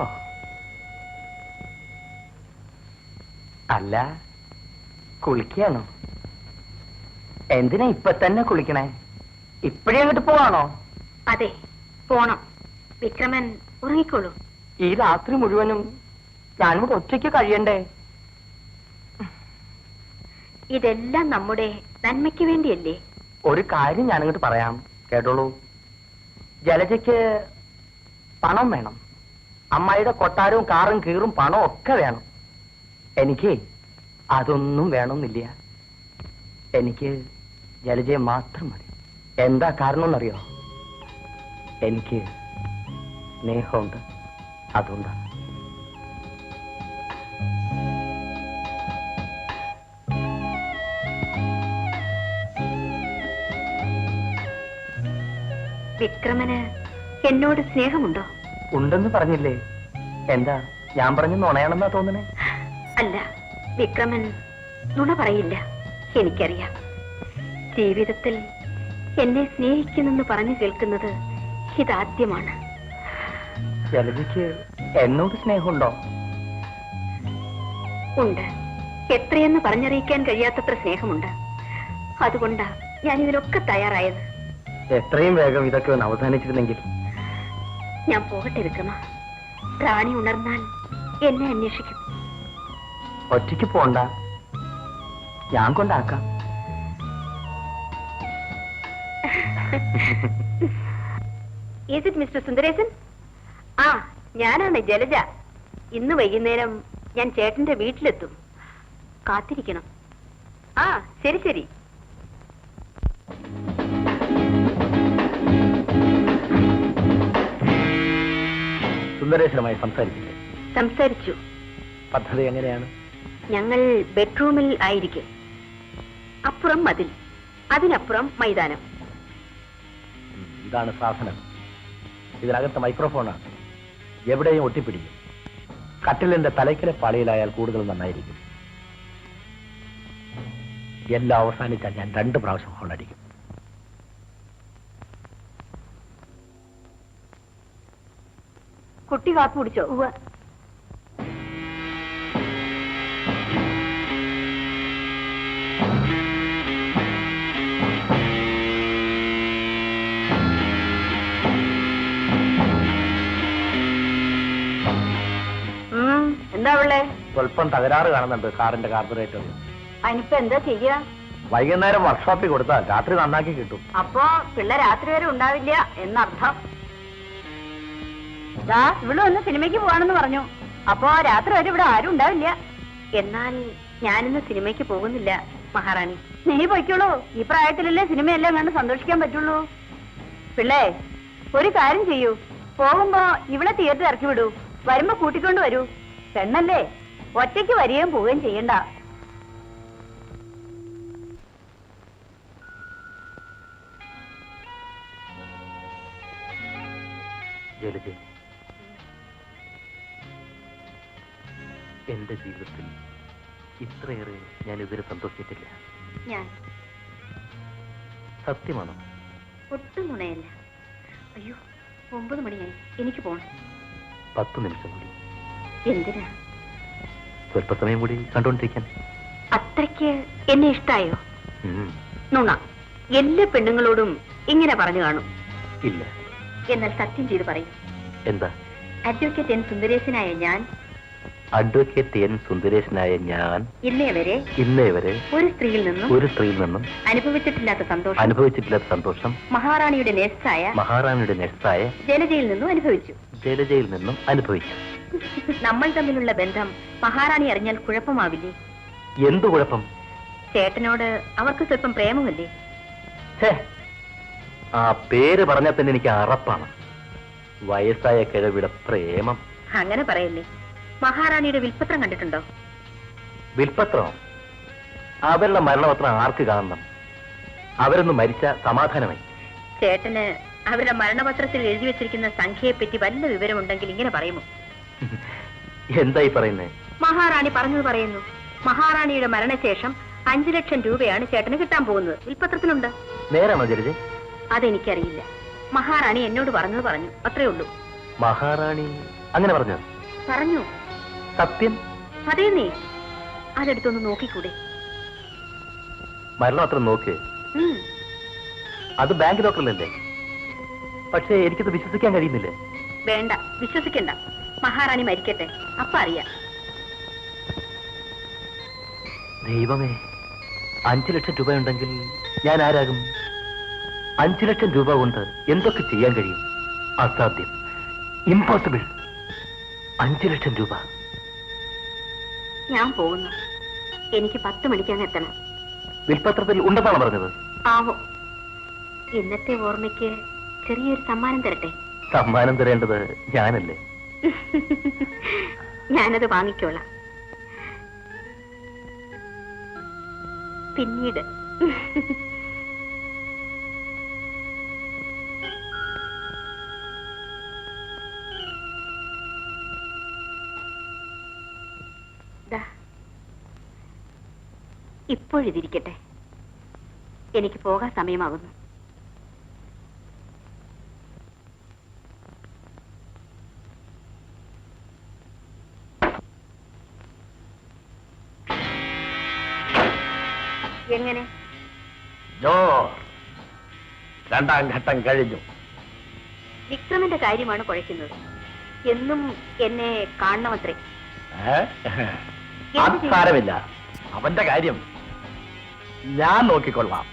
പോയോ അല്ല കുളിക്കാണോ എന്തിനാ ഇപ്പൊ തന്നെ കുളിക്കണേ? ഇപ്പഴേ അങ്ങോട്ട് പോവാണോ? അതെ പോണം. വിക്രമൻ ഉറങ്ങിക്കോളൂ. ഈ രാത്രി മുഴുവനും ഞാനിവിടെ ഒറ്റയ്ക്ക് കഴിയണ്ടേ? ഇതെല്ലാം നമ്മുടെ നന്മയ്ക്ക് വേണ്ടിയല്ലേ? ഒരു കാര്യം ഞാനങ്ങോട്ട് പറയാം. കേട്ടോളൂ. ജലജയ്ക്ക് പണം വേണം. അമ്മായിയുടെ കൊട്ടാരവും കാറും കീറും പണവും ഒക്കെ വേണം. എനിക്ക് അതൊന്നും വേണമെന്നില്ല. എനിക്ക് ജലജയെ മാത്രം മതി. എന്താ കാരണം എന്നറിയോ എനിക്ക് സ്നേഹമുണ്ട്. അതുകൊണ്ടാണ് വിക്രമന് എന്നോട് സ്നേഹമുണ്ടോ? ഉണ്ടെന്ന് പറഞ്ഞില്ലേ? എന്താ ഞാൻ പറഞ്ഞു നുണയാണെന്നാ തോന്നണേ? അല്ല വിക്രമൻ നുണ പറയില്ല. എനിക്കറിയാം. ജീവിതത്തിൽ എന്നെ സ്നേഹിക്കുന്നെന്ന് പറഞ്ഞു കേൾക്കുന്നത് ഇതാദ്യമാണ്. ജലജയ്ക്ക് എന്നോട് സ്നേഹമുണ്ടോ? ഉണ്ട്. എത്രയെന്ന് പറഞ്ഞറിയിക്കാൻ കഴിയാത്തത്ര സ്നേഹമുണ്ട്. അതുകൊണ്ടാ ഞാൻ ഇതിനൊക്കെ തയ്യാറായത്. എത്രയും വേഗം ഇതൊക്കെ ഒന്ന് അവസാനിച്ചിരുന്നെങ്കിൽ ഞാൻ പോകട്ടെ വിക്രമ. റാണി ഉണർന്നാൽ എന്നെ അന്വേഷിക്കും. ഒറ്റയ്ക്ക് പോണ്ട. ഞാൻ കൊണ്ടാക്കാം. ഈസ് ഇറ്റ് മിസ്റ്റർ സുന്ദരേശൻ ആ ഞാനാണ് ജലജ. ഇന്ന് വൈകുന്നേരം ഞാൻ ചേട്ടന്റെ വീട്ടിലെത്തും. കാത്തിരിക്കണം. ആ ശരി ശരി. സുന്ദരേശ്വരമായി സംസാരിച്ചില്ലേ സംസാരിച്ചു. പദ്ധതി എങ്ങനെയാണ്? ഞങ്ങൾ ബെഡ്റൂമിൽ ആയിരിക്കും. അപ്പുറം മതിൽ അതിനപ്പുറം മൈതാനം. ഇതാണ് സാധനം. ഇതിനകത്ത് മൈക്രോഫോണാണ് എവിടെയും ഒട്ടിപ്പിടിക്കും. കട്ടിലിന്റെ തലയ്ക്കലെ പാളിയിലായാൽ കൂടുതൽ നന്നായിരിക്കും. എല്ലാം അവസാനിച്ചാൽ ഞാൻ രണ്ട് പ്രാവശ്യം ഹോൺ കുട്ടി കാപ്പി കുടിച്ചോ? എന്താ ഉള്ളേ സ്വല്പം തകരാറ് കാണുന്നുണ്ട് കാറിന്റെ കാർബറേറ്റർ അതിനിപ്പോ എന്താ ചെയ്യാ? വൈകുന്നേരം വർക്ക്ഷോപ്പിൽ കൊടുത്താൽ രാത്രി നന്നാക്കി കിട്ടും. അപ്പോ പിള്ള രാത്രി വരെ ഉണ്ടാവില്ല എന്നർത്ഥം. ദാ ഇവിടെ ഒന്ന് സിനിമയ്ക്ക് പോവാണെന്ന് പറഞ്ഞു. അപ്പോ രാത്രി വരെ ഇവിടെ ആരും ഉണ്ടാവില്ല. എന്നാൽ ഞാനിന്ന് സിനിമയ്ക്ക് പോകുന്നില്ല മഹാറാണി. നീ പൊയ്ക്കോളൂ. ഈ പ്രായത്തിലല്ലേ സിനിമയെല്ലാം കണ്ട് സന്തോഷിക്കാൻ പറ്റുള്ളൂ. പിള്ളേ ഒരു കാര്യം ചെയ്യൂ. പോകുമ്പോ ഇവിടെ തിയേറ്റർ ഇറക്കി വിടൂ. വരുമ്പോ കൂട്ടിക്കൊണ്ട് വരൂ. പെണ്ണല്ലേ ഒറ്റയ്ക്ക് വരികയും പോവുകയും ചെയ്യണ്ട. ജലജ എന്റെ ജീവിതത്തിൽ ഇത്രയേറെ ഞാൻ ഇതുവരെ സന്തോഷിച്ചിട്ടില്ല. ഞാൻ? സത്യമാണോ? ഒട്ടും നുണയല്ല. അയ്യോ ഒമ്പത് മണിയായി. എനിക്ക് പോണം. പത്ത് നിമിഷം കൂടി. എന്തിനാ? സ്വല്പസമയം കൂടി കണ്ടോണ്ടിരിക്കാൻ അത്രയ്ക്ക് എന്നെ ഇഷ്ടായോ? നുണ. എല്ലാ പെണ്ണുങ്ങളോടും ഇങ്ങനെ പറഞ്ഞു കാണും. ഇല്ല. എന്നാൽ സത്യം ചെയ്ത് പറയും. എന്താ? അഡ്വക്കേറ്റ് എൻ സുന്ദരേശനായ ഞാൻ അഡ്വക്കേറ്റ് എൻ സുന്ദരേശനായ ഞാൻ ഇന്നേ വരെ ഇന്നേ വരെ ഒരു സ്ത്രീയിൽ നിന്നും ഒരു സ്ത്രീയിൽ നിന്നും അനുഭവിച്ചിട്ടില്ലാത്ത സന്തോഷം അനുഭവിച്ചിട്ടില്ലാത്ത സന്തോഷം മഹാറാണിയുടെ നേഴ്സായ മഹാറാണിയുടെ നെസ്സായ ജലജയിൽ നിന്നും അനുഭവിച്ചു. ജലജയിൽ നിന്നും അനുഭവിച്ചു. നമ്മൾ തമ്മിലുള്ള ബന്ധം മഹാറാണി അറിഞ്ഞാൽ കുഴപ്പമാവില്ലേ? എന്തു കുഴപ്പം? ചേട്ടനോട് അവർക്ക് സ്വല്പം പ്രേമമല്ലേ? ആ പേര് പറഞ്ഞാൽ തന്നെ എനിക്ക് അറപ്പാണ്. വയസ്സായ കിഴവിടെ പ്രേമം. അങ്ങനെ പറയല്ലേ? മഹാറാണിയുടെ വിൽപ്പത്രം കണ്ടിട്ടുണ്ടോ? വിൽപ്പത്രം അവരുടെ മരണപത്രം ആർക്ക് കാണണം? അവരൊന്ന് മരിച്ച സമാധാനമായി. ചേട്ടന് അവരുടെ മരണപത്രത്തിൽ എഴുതി വെച്ചിരിക്കുന്ന സംഖ്യയെ പറ്റി വല്ല വിവരമുണ്ടെങ്കിൽ ഇങ്ങനെ പറയുമോ? എന്തായി പറയുന്നേ? മഹാറാണി പറഞ്ഞത് പറയുന്നു. മഹാറാണിയുടെ മരണശേഷം അഞ്ചു ലക്ഷം രൂപയാണ് ചേട്ടന് കിട്ടാൻ പോകുന്നത്. വിൽപ്പത്രത്തിലുണ്ട് നേരാണോ ജലജ അതെനിക്കറിയില്ല. മഹാറാണി എന്നോട് പറഞ്ഞത് പറഞ്ഞു. അത്രേ ഉള്ളൂ. മഹാറാണി അങ്ങനെ പറഞ്ഞു? പറഞ്ഞു. സത്യം? അതേന്നേ അതെടുത്തൊന്ന് നോക്കിക്കൂടെ? മരണം അത്ര നോക്ക് അത് ബാങ്ക് ഡോക്ടറല്ലേ? പക്ഷേ എനിക്കത് വിശ്വസിക്കാൻ കഴിയുന്നില്ലേ? വേണ്ട വിശ്വസിക്കണ്ട. മഹാറാണി മരിക്കട്ടെ. അപ്പ അറിയാം. ദൈവമേ അഞ്ചു ലക്ഷം രൂപ ഉണ്ടെങ്കിൽ ഞാൻ ആരാകും? അഞ്ചു ലക്ഷം രൂപ കൊണ്ട് എന്തൊക്കെ ചെയ്യാൻ കഴിയും? അസാധ്യം. ഇമ്പോസിബിൾ അഞ്ചു ലക്ഷം രൂപ. ഞാൻ പോകുന്നു. എനിക്ക് പത്ത് മണിക്കാണ് എത്തണം. വിൽപത്രത്തിൽ ഉണ്ടെന്നാണ് പറഞ്ഞത്. ആവോ. ഇന്നത്തെ ഓർമ്മയ്ക്ക് ചെറിയൊരു സമ്മാനം തരട്ടെ? സമ്മാനം തരേണ്ടത് ഞാനല്ലേ? ഞാനത് വാങ്ങിക്കോളാം. പിന്നീട്. ഇപ്പോഴിതിരിക്കട്ടെ. എനിക്ക് പോകാൻ സമയമാകുന്നു. എങ്ങനെ? ജോ രണ്ടാം ഘട്ടം കഴിഞ്ഞു. വിക്രമിന്റെ കാര്യമാണ് കുഴയ്ക്കുന്നത്. എന്നും എന്നെ കാണണമത്രേ? അത് സാരമില്ല. അവന്റെ കാര്യം ഞാൻ നോക്കിക്കൊള്ളാം.